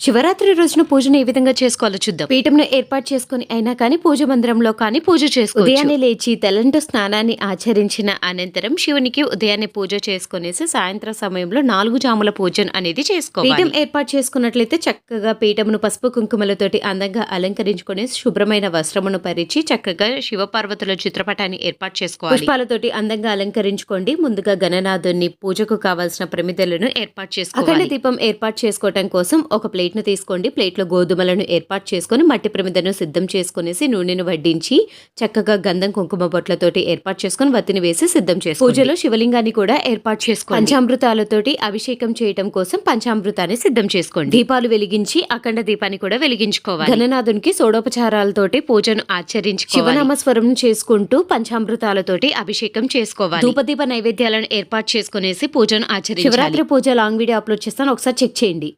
శివరాత్రి రోజున పూజను ఏ విధంగా చేసుకోవాలో చూద్దాం. పీఠంను ఏర్పాటు చేసుకుని అయినా కానీ పూజ మందిరంలో కానీ పూజ చేసుకో ఉదయాన్నే లేచి తెల్లంటు స్నానాన్ని ఆచరించిన అనంతరం శివునికి ఉదయాన్నే పూజ చేసుకునేసి సాయంత్రం సమయంలో నాలుగు జాముల పూజను అనేది చేసుకోవాలి. పీఠం ఏర్పాటు చేసుకున్నట్లయితే చక్కగా పీఠమును పసుపు కుంకుమలతోటి అందంగా అలంకరించుకొని శుభ్రమైన వస్త్రమును పరిచి చక్కగా శివపార్వతుల చిత్రపటాన్ని ఏర్పాటు చేసుకోవాలి. పుష్పాలతోటి అందంగా అలంకరించుకోండి. ముందుగా గణనాథుని పూజకు కావాల్సిన ప్రమిదలను ఏర్పాటు చేసుకోవాలి. దీపం ఏర్పాటు చేసుకోవటం కోసం ఒక ప్లేట్ ను తీసుకోండి. ప్లేట్లో గోధుమలను ఏర్పాటు చేసుకొని మట్టి ప్రమిదను సిద్ధం చేసుకునేసి నూనెను వడ్డించి చక్కగా గంధం కుంకుమ బొట్లతోటి ఏర్పాటు చేసుకొని వత్తిని వేసి సిద్ధం చేసుకోండి. పూజలో శివలింగాన్ని కూడా ఏర్పాటు చేసుకోండి. పంచామృతాలతోటి అభిషేకం చేయటం కోసం పంచామృతాన్ని సిద్ధం చేసుకోండి. దీపాలు వెలిగించి అఖండ దీపాన్ని కూడా వెలిగించుకోవాలి. గణనాథునికి సోడోపచారాలతోటి పూజను ఆచరించి శివనామస్వరం చేసుకుంటూ పంచామృతాలతోటి అభిషేకం చేసుకోవాలి. ధూపదీప నైవేద్యాలను ఏర్పాటు చేసుకునేసి పూజను ఆచరించాలి. Shivaratri puja long video upload చేస్తాను. ఒకసారి చెక్ చేయండి.